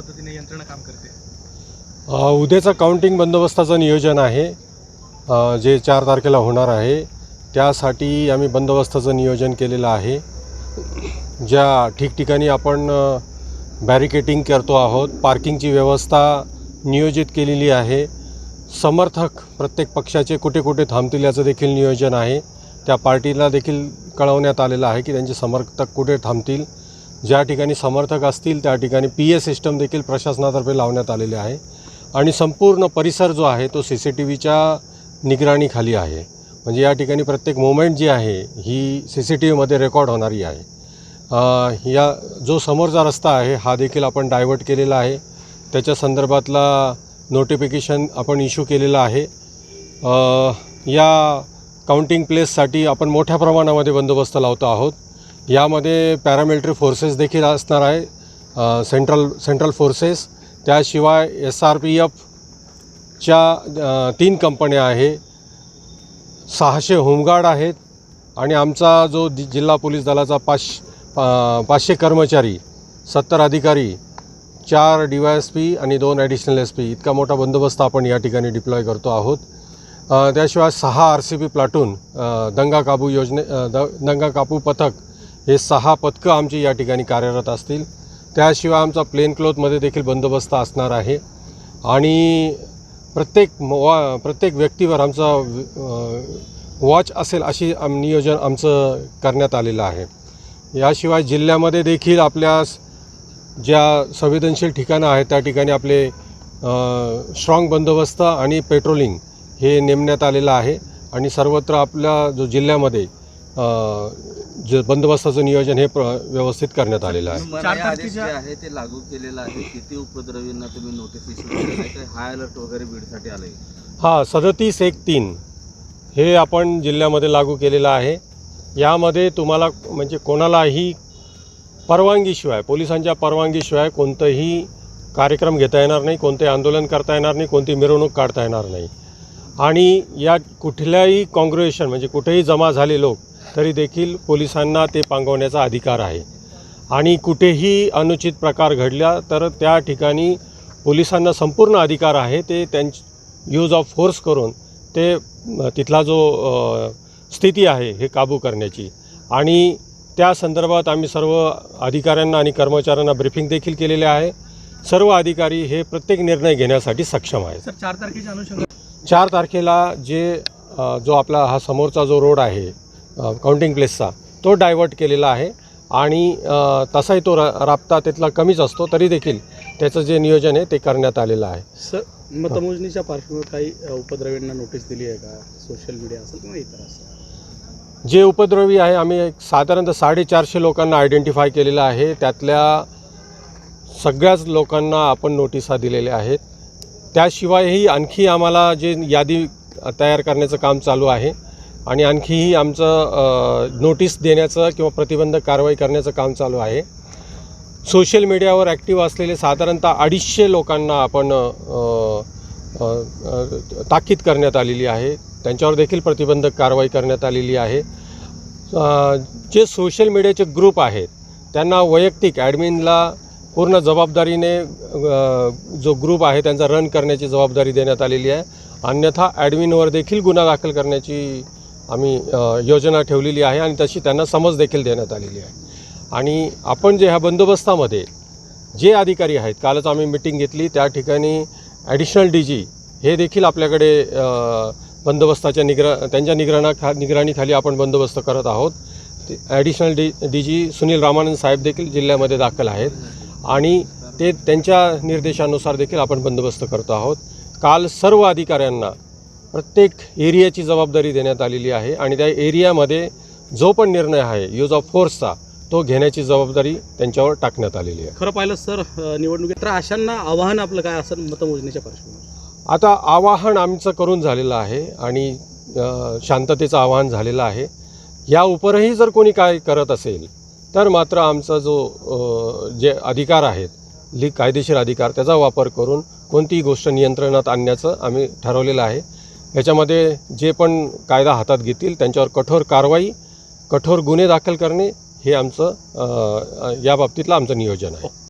पद्धतीने यंत्रणा काम करते? उद्याचा उद्याचं काउंटिंग बंदोबस्ताचं नियोजन आहे. जे चार तारखेला होणार आहे त्यासाठी आम्ही बंदोबस्ताचं नियोजन केलेलं आहे. ज्या ठिकठिकाणी आपण बॅरिकेटिंग करतो आहोत पार्किंगची व्यवस्था नियोजित केलेली आहे. समर्थक प्रत्येक पक्षाचे कुठे कुठे थांबतील याचं देखील नियोजन आहे. त्या पार्टीला देखील कळवण्यात आलेलं आहे की त्यांचे समर्थक कुठे थांबतील. ज्या ठिकाणी समर्थक असतील त्या ठिकाणी पी ए सिस्टम देखील प्रशासनातर्फे लावण्यात आलेले आहे. आणि संपूर्ण परिसर जो आहे तो सी सी टी व्हीच्या निगराणीखाली आहे. म्हणजे या ठिकाणी प्रत्येक मोमेंट जी आहे ही सी सी टी व्हीमध्ये रेकॉर्ड होणारी आहे. या जो समोरचा रस्ता आहे हा देखील आपण डायवर्ट केलेला आहे. त्याच्या संदर्भातला नोटिफिकेशन आपण इश्यू केलेला आहे. या काउंटिंग प्लेससाठी आपण मोठ्या प्रमाणामध्ये बंदोबस्त लावतो आहोत. यामध्ये पॅरामिलिटरी फोर्सेस देखील असणार आहे. सेंट्रल सेंट्रल फोर्सेस त्याशिवाय एस आर पी एफच्या तीन कंपन्या आहे. सहाशे होमगार्ड आहेत. आणि आमचा जो जिल्हा पोलीस दलाचा पाच पाचशे कर्मचारी सत्तर अधिकारी चार डी वाय एस पी आणि दोन ॲडिशनल एस पी इतका मोठा बंदोबस्त आपण या ठिकाणी डिप्लॉय करतो आहोत. त्याशिवाय सहा आर सी पी प्लाटून दंगा काबू योजने द दंगा काबू पथक हे सहा पथकं आमची या ठिकाणी कार्यरत असतील. त्याशिवाय आमचा प्लेन क्लोथमध्ये देखील बंदोबस्त असणार आहे. आणि प्रत्येक म- वा प्रत्येक व्यक्तीवर आमचा वॉच असेल अशी आम नियोजन आमचं करण्यात आलेलं आहे. याशिवाय जिल्ह्यामध्ये देखील आपल्या ज्या संवेदनशील ठिकाणं आहेत त्या ठिकाणी आपले स्ट्रॉंग बंदोबस्त आणि पेट्रोलिंग हे नेमण्यात आलेलं आहे. आणि सर्वत्र आपल्या जो जिल्ह्यामध्ये जे बंदोबस्ताचं नियोजन हे प्र व्यवस्थित करण्यात आलेलं आहे. चार जे आहे ते लागू केलेलं आहे. किती उपद्रवींना तुम्ही नोटीस इश्यू काही हाय अलर्ट वगैरे बीडसाठी आलंय? हां सदतीस एक तीन हे आपण जिल्ह्यामध्ये लागू केलेलं आहे. यामध्ये तुम्हाला म्हणजे कोणालाही परवानगीशिवाय पोलिसांच्या परवानगीशिवाय कोणतंही कार्यक्रम घेता येणार नाही कोणते आंदोलन करता येणार नाही कोणती मिरवणूक काढता येणार नाही. आणि या कुठल्याही काँग्रेशन म्हणजे कुठेही जमा झाले लोक तरी देखील पोलिसांना ते पांगवण्याचा अधिकार आहे. आणि कुठेही अनुचित प्रकार घडला तर त्या ठिकाणी पोलिसांना संपूर्ण अधिकार आहे. ते त्यांच यूज ऑफ फोर्स करून ते तिथला जो स्थिती आहे हे काबू करण्याची. आणि त्या संदर्भात आम्ही सर्व अधिकाऱ्यांना आणि कर्मचाऱ्यांना ब्रिफिंग देखील केलेले आहे. सर्व अधिकारी हे प्रत्येक निर्णय घेण्यासाठी सक्षम आहेत. चार तारखेच्या अनुषंगाने चार तारखेला जे जो आपला हा समोरचा जो रोड आहे काउंटिंग प्लेसचा तो डायवर्ट केलेला आहे आणि तसाही तो रा राबता तिथला कमीच असतो तरी देखील त्याचं जे नियोजन आहे ते करण्यात आलेलं आहे. सर मतमोजणीच्या पार्श्वभूमीवर काही उपद्रवींना नोटीस दिली आहे का? सोशल मीडिया असेल किंवा इतर असं जे उपद्रवी आहे आम्ही एक साधारणतः साडेचारशे लोकांना आयडेंटिफाय केलेलं आहे. त्यातल्या सगळ्याच लोकांना आपण नोटिसा दिलेल्या आहेत. त्याशिवायही आणखी आम्हाला जे यादी तयार करण्याचं काम चालू आहे आणि आणखीही आमचं नोटीस देण्याचं किंवा प्रतिबंधक कारवाई करण्याचं काम चालू आहे. सोशल मीडियावर ॲक्टिव्ह असलेले साधारणतः अडीचशे लोकांना आपण ताकीद करण्यात आलेली आहे. त्यांच्यावर देखील प्रतिबंधक कारवाई करण्यात आलेली आहे. जे सोशल मीडियाचे ग्रुप आहेत त्यांना वैयक्तिक ॲडमिनला पूर्ण जबाबदारीने जो ग्रुप आहे त्यांचा रन करण्याची जबाबदारी देण्यात आलेली आहे. अन्यथा ॲडमिनवर देखील गुन्हा दाखल करण्याची आम्ही योजना ठेवलेली आहे आणि तशी त्यांना समज देखील देण्यात आलेली आहे. आणि आपण जे ह्या बंदोबस्तामध्ये जे अधिकारी आहेत कालच आम्ही मिटिंग घेतली त्या ठिकाणी ॲडिशनल डी जी हे देखील आपल्याकडे बंदोबस्ताच्या निग्र त्यांच्या निगराणा खा निगराणीखाली आपण बंदोबस्त करत आहोत. ते additional D D G Sunil Ramanand साहेब देखील जिल्ह्यामध्ये दाखल आहेत आणि ते त्यांच्या निर्देशानुसार देखील आपण बंदोबस्त करतो आहोत. काल सर्व अधिकाऱ्यांना प्रत्येक एरियाची जबाबदारी देण्यात आलेली आहे आणि त्या एरियामध्ये जो पण निर्णय आहे यूज ऑफ फोर्सचा तो घेण्याची जबाबदारी त्यांच्यावर टाकण्यात आलेली आहे. खरं पाहिलं सर निवडणुकीत तर अशांना आव्हान आपलं काय असेल मतमोजणीच्या पार्श्वभूमीवर? आता आवाहन आमचं करून झालेलं आहे आणि शांततेचं आवाहन झालेलं आहे. या उपरही जर कोणी काय करत असेल तर मात्र आमचा जो जे अधिकार आहेत ली कायदेशीर अधिकार त्याचा वापर करून कोणतीही गोष्ट नियंत्रणात आणण्याचं आम्ही ठरवलेलं आहे. याच्यामध्ये जे पण कायदा हातात घेतील त्यांच्यावर कठोर कारवाई कठोर गुन्हे दाखल करणे हे आमचं याबाबतीतलं या बाबतीतलं आमचं नियोजन आहे.